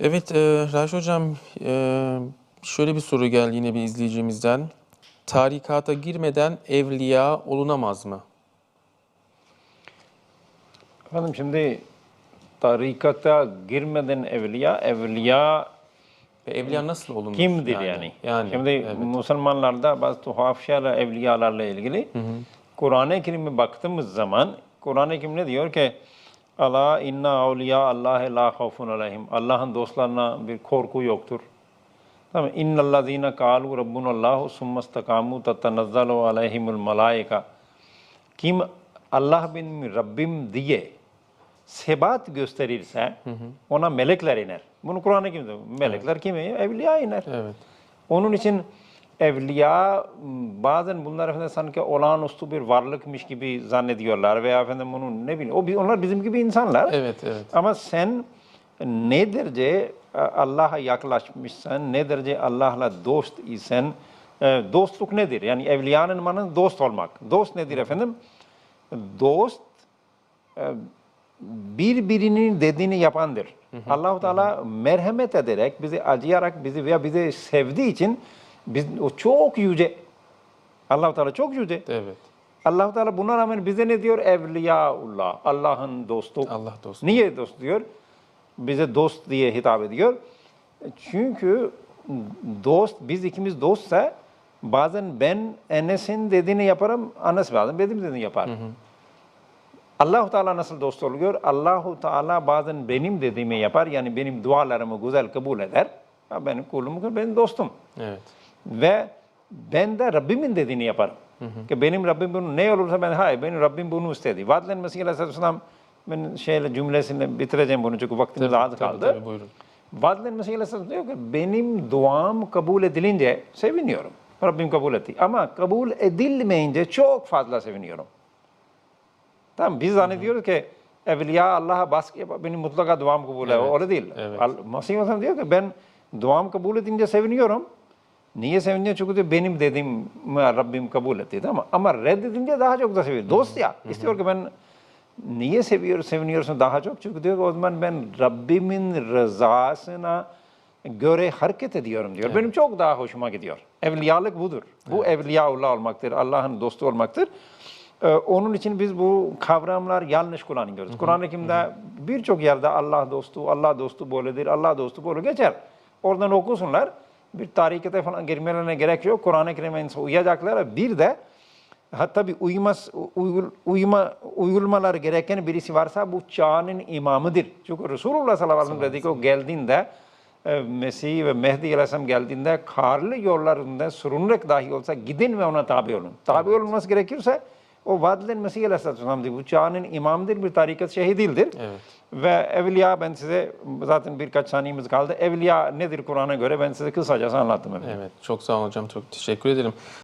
Evet, e, Raş Hocam, e, şöyle bir soru geldi yine bir izleyicimizden. Tarikata girmeden evliya olunamaz mı? Efendim şimdi tarikata girmeden evliya, evliya Ve evliya nasıl olunur? kimdir yani? Yani, şimdi evet. Müslümanlarda bazı tuhaf şeyler evliyalarla ilgili Kur'an-ı Kerim'e baktığımız zaman Kur'an-ı Kerim ne diyor ki Allah inna avliya Allahe la khawfun aleyhim. Allah'ın dostlarına bir korku yoktur. Tamam. İnnellezîne kâlu rabbunallahu summa istakâmû tatanazzalu aleyhimul malaika. Kim Allah benim Rabbim diye sebat gösterirse ona melekler iner. Bunu Kur'an-ı Kerim'de. Melekler kim? Evliya iner. Evet. Onun için evliya bazen bunlar efendim sanki olağanüstü bir varlıkmış gibi zannediyorlar veya efendim bunun ne bileyim o onlar bizim gibi insanlar. Evet, evet. Ama sen ne derece e, Allah'a yaklaşmışsan, ne derece Allah'la dost isen, e, dostluk nedir? Yani evliyanın manası dost olmak. Dost nedir efendim? Dost e, birbirinin dediğini yapandır. Allahu Teala merhamet ederek, bizi acıyarak, bizi veya bizi sevdiği için biz o çok yüce. Allahu Teala çok yüce. Evet. Allahu Teala buna rağmen bize ne diyor? Evliyaullah. Allah'ın dostu. Allah dostu. Niye dost diyor? Bize dost diye hitap ediyor. Çünkü dost, biz ikimiz dostsa bazen ben Enes'in dediğini yaparım, Enes bazen benim dediğini yapar. Allahu Teala nasıl dost oluyor? Allahu Teala bazen benim dediğimi yapar. Yani benim dualarımı güzel kabul eder. Ha, benim kulum, benim dostum. Evet. Ve ben de Rabbimin dediğini yaparım. Ki benim Rabbim bunu ne olursa ben hayır benim Rabbim bunu istedi. Vadlen Mesih Aleyhisselam ben şeyle cümlesini bitireceğim bunu çünkü vaktimiz az Tabii, kaldı. tabii, buyurun. Vadlen Mesih Aleyhisselam diyor ki benim duam kabul edilince seviniyorum. Rabbim kabul etti. Ama kabul edilmeyince çok fazla seviniyorum. Tamam biz zannediyoruz ki evliya Allah'a baskı yapar. Benim mutlaka duam kabul. Evet, Öyle değil. evet. Mesih Aleyhisselam diyor ki ben duam kabul edince seviniyorum. Niye seviniyor? Çünkü benim dediğimi Rabbim kabul etti. Tamam. Ama reddedince daha çok da seviyor. Dost ya. istiyor ki ben niye seviyor, seviniyorsun daha çok? Çünkü diyor ki o zaman ben Rabbimin rızasına göre hareket ediyorum diyor. Benim çok daha hoşuma gidiyor. Evliyalık budur. Bu evliyaullah olmaktır. Allah'ın dostu olmaktır. Ee, onun için biz bu kavramlar yanlış kullanıyoruz. Kur'an-ı Kerim'de birçok yerde Allah dostu, Allah dostu böyledir, Allah dostu böyle geçer. Oradan okusunlar. Bir tarikete falan girmelerine gerek yok. Kur'an-ı Kerim'e uyacaklar. Bir de hatta bir uyumaz, uyul, uyuma, uyulmaları gereken birisi varsa bu çağının imamıdır. Çünkü Resulullah sallallahu aleyhi ve sellem dedi ki o geldiğinde e, Mesih ve Mehdi aleyhisselam geldiğinde karlı yollarında sürünerek dahi olsa gidin ve ona tabi olun. Tabi olunması gerekirse o vaat edilen Mesih aleyhisselam'dır. Bu çağının imamıdır, bir tarikat şeyhi değildir. Evet. Ve evliya ben size zaten birkaç saniyemiz kaldı. Evliya nedir Kur'an'a göre ben size kısaca anlattım. efendim. Evet. Çok sağ olun hocam. Çok teşekkür ederim.